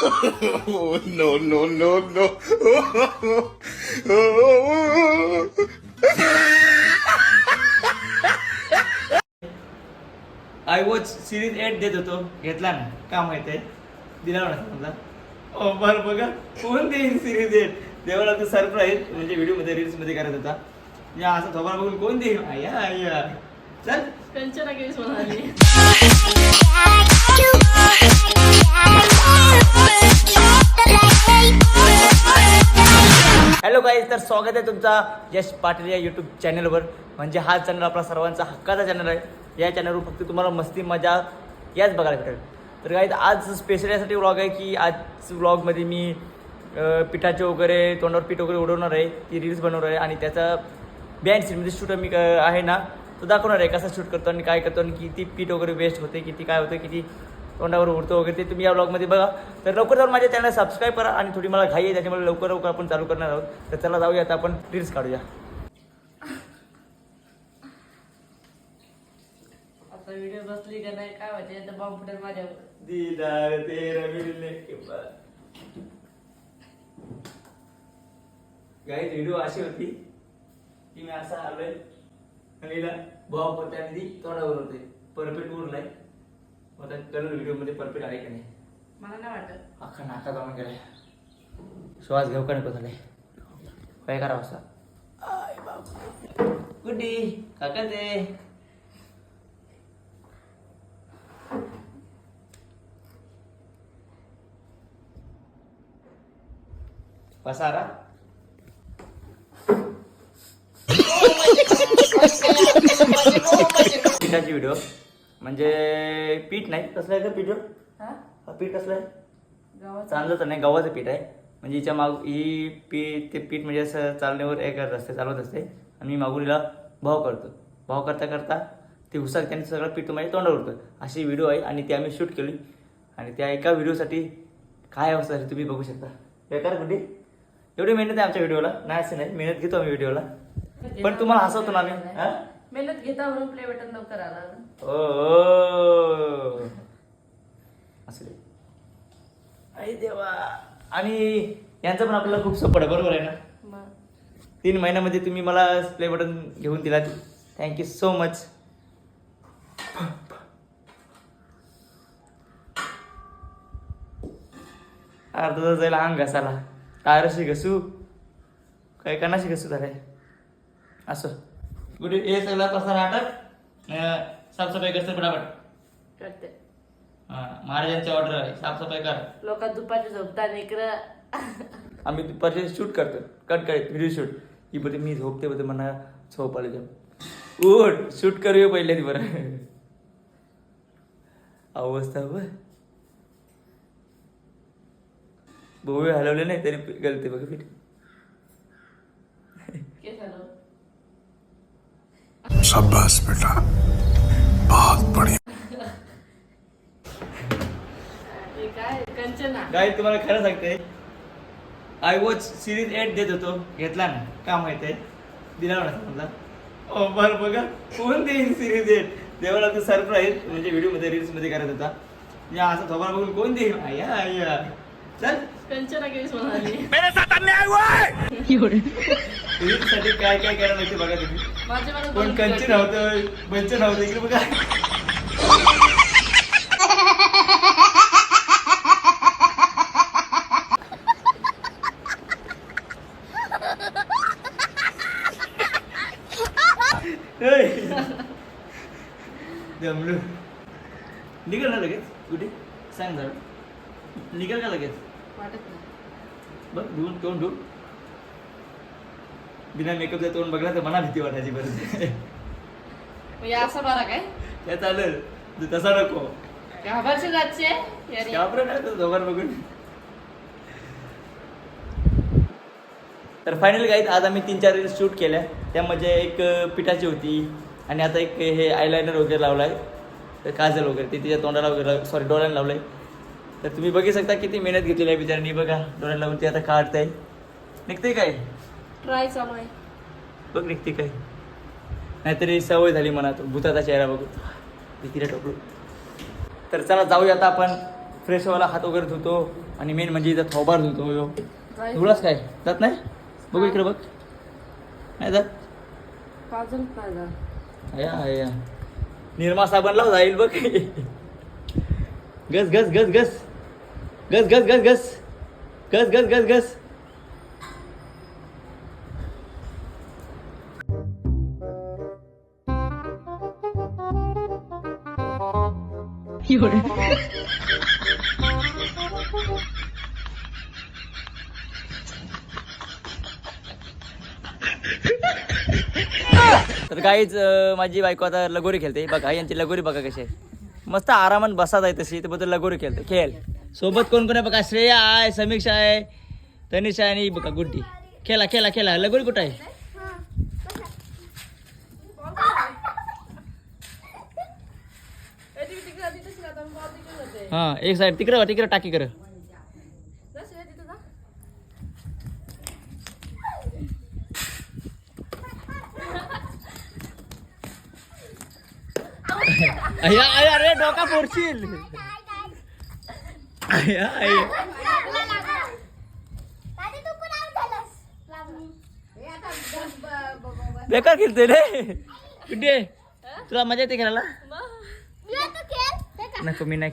no, no, no, no. I watch series eight देत होतो. घेतला ना. का माहीत आहे? दिला समजा ओ बरं बघा. कोण देईन सिरीज एट देवाला तो सरप्राईज म्हणजे व्हिडिओ रील्समध्ये करत होता. या असं थोबा बघून कोण देईन? आया आया. चल. कंचना हॅलो गाईज तर स्वागत आहे तुमचा यश पाटील या यूट्यूब चॅनलवर म्हणजे हा चॅनल आपला सर्वांचा हक्काचा चॅनल आहे. या चॅनलवर फक्त तुम्हाला मस्ती मजा याच बघायला भेटेल. तर गाईज आज स्पेशल यासाठी व्लॉग आहे की आज व्लॉगमध्ये मी पिठाचे वगैरे तोंडावर पीठ वगैरे उडवणार आहे. ती रील्स बनवणार आहे आणि त्याचा बँड सीन म्हणजे शूट मी क- आहे ना तो दाखवणार आहे कसा शूट करतो आणि काय करतो आणि किती पीठ वगैरे वेस्ट होते किती काय होतं किती तोंडावर उडतो वगैरे ते तुम्ही या ब्लॉगमध्ये बघा. तर लवकर जाऊन माझ्या चॅनल सबस्क्राईब करा आणि थोडी मला घाई आहे त्याच्यामुळे लवकर लवकर आपण चालू करणार आहोत. तर चला जाऊया आता आपण रील्स काढूया. आता व्हिडिओ बसली का नाही काय माहिती आता बॉम्ब फुटेल माझ्यावर. दीदार तेरा बाद. गाईज व्हिडिओ अशी होती की मी असा आलोय. आणि भाव होते आणि ती तोंडावर होते परफेक्ट उरलाय मग आता कलर व्हिडिओमध्ये परफेक्ट आहे का नाही? मला नाही वाटत. अख्खा नाका जाऊन गेलाय. श्वास घेऊ का नको झालाय काय करावं असा? गुड्डी काका ते? पसारा पिठाची व्हिडिओ म्हणजे पीठ नाही कसलं आहे का पीठ? पीठ कसलं आहे? गावात चांगलं तर नाही गव्हाचं पीठ आहे. म्हणजे हिच्या माग ही पीठ ते पीठ म्हणजे असं चालण्यावर हे करत असते चालवत असते. आणि मी मागून हिला भाव करतो. भाव करता करता ते हुसाक त्यांनी सगळं पीठ माझ्या तोंडावर उडतं. अशी व्हिडिओ आहे आणि ती आम्ही शूट केली. आणि त्या एका व्हिडिओसाठी काय अवस्था तुम्ही बघू शकता. बेकार कुठे एवढी मेहनत आहे आमच्या व्हिडिओला. नाही असं नाही. मेहनत घेतो आम्ही व्हिडिओला. पण तुम्हाला हसवतो ना आम्ही. हा? मेहनत घेता म्हणून प्ले बटन लवकर आला. ओ, ओ असं दे. आई देवा. आणि यांचं पण आपल्याला खूप सपोर्ट आहे. बरोबर आहे ना? मग. तीन महिन्यामध्ये तुम्ही मला प्ले बटन घेऊन दिलात. थँक्यू सो मच अर्धा तास जायला अंग घसाला टायरशी घसू काय कणाशी घसू झालाय असं. गुड हे सगळा आटक अं, साफसफाई करते पटापट करते. हा, महाराजांची ऑर्डर आहे. साफसफाई कर. लोक दुपारची झोपता इकडं. आम्ही दुपारचे शूट करतो. कट करीत व्हिडिओ शूट ही बरी मी झोपते बरं म्हणा झोप आली जाऊ उठ शूट करूया पहिल्या ती बरं अवस्था ब भोवे हलवले नाही तरी गलते बघ पीठ केस झालं शाबाश बेटा। बहुत बढ़िया। काय तुम्हाला खरं सांगते. आय वॉच सिरीज एट देत होतो. घेतला ना. का माहीत आहे? दिला समजा ओ बरं बघा. कोण देईन सिरीज एट देवाला तो सरप्राईज म्हणजे व्हिडिओमध्ये रील्समध्ये करत होता. या असं थोबा बघून कोण देईन आया आया. चल. कंचना म्हणाली साठी काय काय करायला लागते बघा तुम्ही. दोन कंची करते. नव्हतं बंच नव्हतं इकडे बघा. ए. दमलो. निघल ना लगेच कुठे? सांग जरा. निघल का लगेच? वाटत नाही. बघ धुवून तोंड धुवून बिना मेकअपचं तोंड बघला तर मना भीती वाटायची बरं या असं बरा काय? त्या चालेल तू तसा नको. घाबरचे जायचे यारी. घाबरं काय तू दोघांना बघून. तर फायनली गाईत आज आम्ही तीन चार रील्स शूट केल्या. त्यामध्ये एक अं, पिठाची होती आणि आता एक हे आयलायनर वगैरे लावला आहे तर काजल वगैरे ते तिच्या तोंडाला वगैरे सॉरी डोळ्याला लावलं तर तुम्ही बघू शकता किती मेहनत घेतलेली आहे बिचारांनी. बघा डोळ्याला लावून ते आता काढताय. निघते काय? ट्राय चालू आहे. बघ निघते काय? नाहीतरी सवय झाली म्हणा तो भूताचा चेहरा बघू भीतीला टोकलो तर चला जाऊया आता आपण. फ्रेश व्हायला हात वगैरे धुतो आणि मेन म्हणजे इथं थोबार धुतो ह्यो. धुलास काय? जात नाही? बघू इकडे बघ. नाही जात? अया अया निर्मा साबण लाव जाईल बघ. गस गस गस गस. गस गस गस गस. गस गस गस गस. तर काहीच माझी बायको आता लगोरी खेळते. बघा यांची लगोरी बघा कशी आहे. मस्त आरामात बसात आहे तशी तर लगोरी खेळते. खेळ. सोबत कोण कोण आहे बघा? श्रेया आहे समीक्षा आहे तनिषा आहे आणि बघा गुड्डी. खेळा खेळा खेळा. लगोरी कुठं आहे? हा एक साईड तिकडे तिकडे टाकी कर. अय्या अय्या अरे डोका फोडशील. अय्या बेकार खेळतोय रे. गुड्डी तुला मजा येते खेळायला? नको मी नाही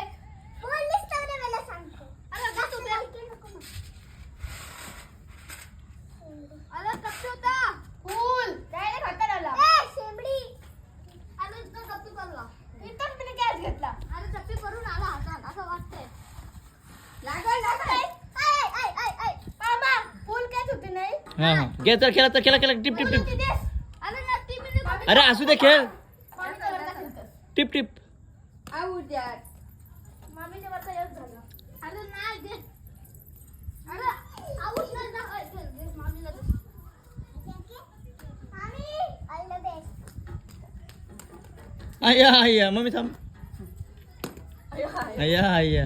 हा हा. घे तर खेळा तर खेळा खेळा. टिप टिप टिप. अरे असू दे खेळ. टिप टिप. अय्या अय्या मम्मी थांब. अय्या अय्या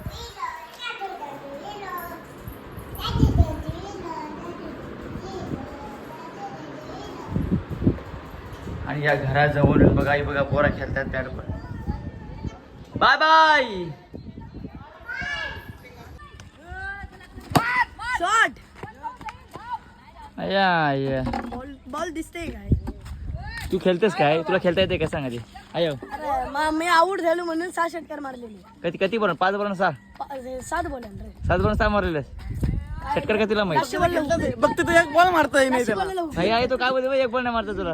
या घराजवळ बघा हे बघा पोरा खेळतात बॅट पण बाय बाय! अय्या अय्या. बॉल दिसते काय? तू खेळतेस काय? तुला खेळता येते का? सांग आधी अयो अरे मा- मी आऊट झालो म्हणून सहा षटकार मारलेली. कधी किती बरं पाच बरं सहा. पा- सात बॉल रे. सात बरं सहा मारलेलं षटकर का तुला माहिती? फक्त तू एक बॉल मारता नाही त्याला. भाई आहे तो काय बोलतो एक बॉल नाही मारतो तुला.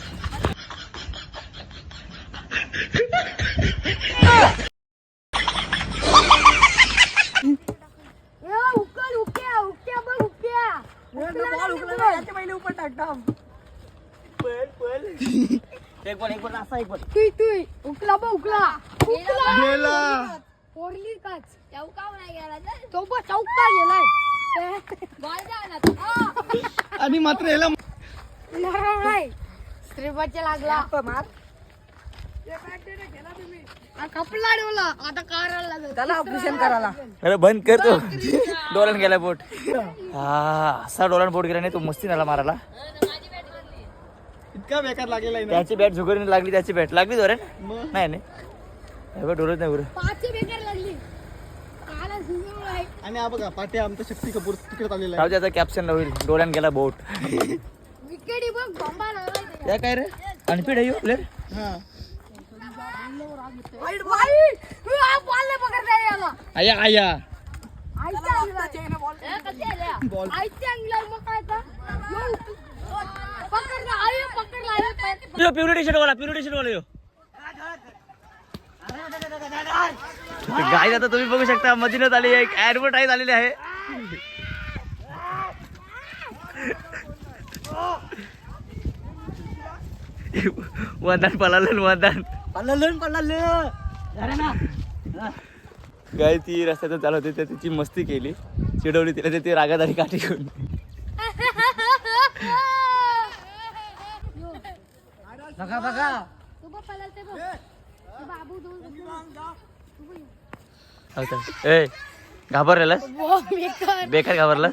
उकल उक्या उक्या बघ उक्या. बॉल उकला ना, याच्या पहिले उपर टाकता एक बॉल एक बॉल असा एक बॉल. तुई तुई उकला बघ उकला. उकला. गेला. पोरली काच. तो बघ चौका गेलाय. आणि मात्र याला नाही स्त्रीपाच्या लागला. आता काराला लागत त्याला ऑपरेशन करायला. अरे बंद करतो डोलन गेला बोट. हा असा डोलन बोट गेला नाही तो मस्ती झाला मारायला. इतका बेकार लागलेला आहे ना. त्याची बॅट झुकरीने लागली त्याची बॅट. लागली जोरे नाही नाही. हे बघ डोलत नाही बरं पाच बेकार लागली. काला झुंजून आहे. आणि हा बघा पाटे आमचा शक्ती कपूर तिकडे आलेला राहू कॅप्शन होईल. डोळ्यान गेला बोट. विकेट बघ या काय रे? आणि पिढ येऊ प्लेट हा वाईट बाई तू हा बॉल नाही पकडता याला आया आया. आता पिवळी टी शर्ट वाला पिवळी टी शर्ट वाला यो. आता तुम्ही बघू शकता मधीनच आली एक ऍडव्हर्टाईज आलेली आहे. वंदन पळालं वंदन गाय ती रस्त्यातून चालत होती तर तिची मस्ती केली. चिडवली तिला ते रागात आणि काठी घेऊन. बघा बघा. तू बघ पळाला ते बघ. तू बाबू. ए घाबरलेलास? बेकार बेकार घाबरला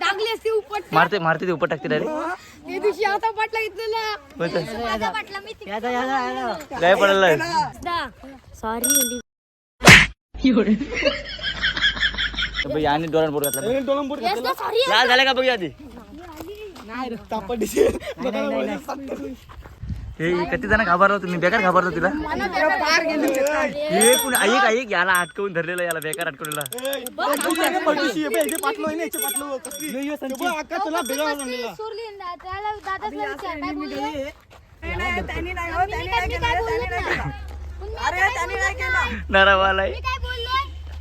टाकली असती उपट मारते मारते ते उपट टाकते डायरेक्ट ते दिवशी आता पाटला घेतलेला कोणतं माझा पाटला मी तिकडे काय पडलं सॉरी आणि डोळ्यात बोट घातला. सॉरी लाल झाल्या का बघूया आधी नाही रे तापडी हे किती जण घाबरलो तुम्ही बेकार घाबरलो तिला. हे कुणी ऐक ऐक याला अटकवून धरलेलं याला बेकार अटकवलेला. नरावाला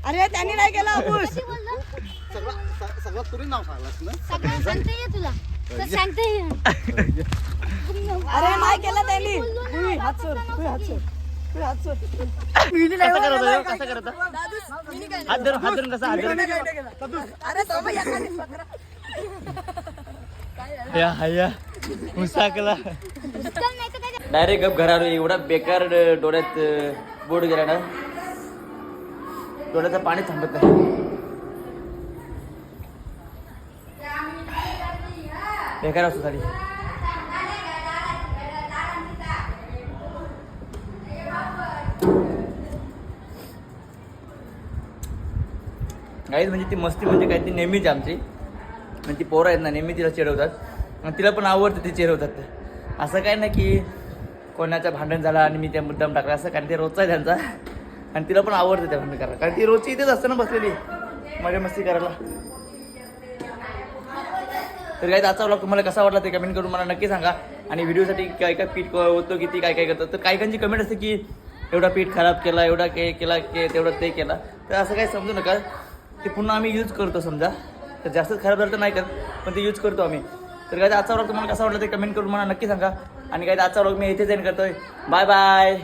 अरे त्यांनी नाही केला सगळं तुरी नाव सांगलास ना? सगळं सांगता तुला. सांगता अरे नाही केलं त्यांनी. हात सोड तू हात सोड हात धरून धरून कसा या हया मुसाकला डायरेक्ट गप घरावर एवढा बेकार डोळ्यात बोट गेला ना. डोळ्याचं पाणी थांबत नाही. बेकार असतो साडी गाईज म्हणजे ती मस्ती म्हणजे काय ती नेहमीच आमची. म्हणजे ती पोरं आहेत ना नेहमी तिला चिडवतात. आणि तिला पण आवडतं ते चिडवतात. ते असं काय ना की कोणाचं भांडण झालं आणि मी त्या मुद्दाम टाकला असं कारण ते रोजचा आहे त्यांचा. आणि तिला पण आवडतं त्या भांडण करायला. कारण ती रोजची इथेच असते ना बसलेली मजा मस्ती करायला. तर काय आजचा व्लॉग तुम्हाला कसा वाटला ते कमेंट करून मला नक्की सांगा. आणि व्हिडिओसाठी काय काय पीठ होतो किती काय काय करतं तर काही काहींची कमेंट असते की एवढा पीठ खराब केला एवढा के केला के तेवढं ते केला. तर असं काही समजू नका. ते पुन्हा आम्ही यूज करतो समजा. तर जास्तच खराब झालं तर नाही करत पण ते यूज करतो आम्ही. तर काय आजचा व्लॉग तुम्हाला कसा वाटला ते कमेंट करून मला नक्की सांगा. आणि काय आजचा व्लॉग मी इथेच एंड करतोय. Bye bye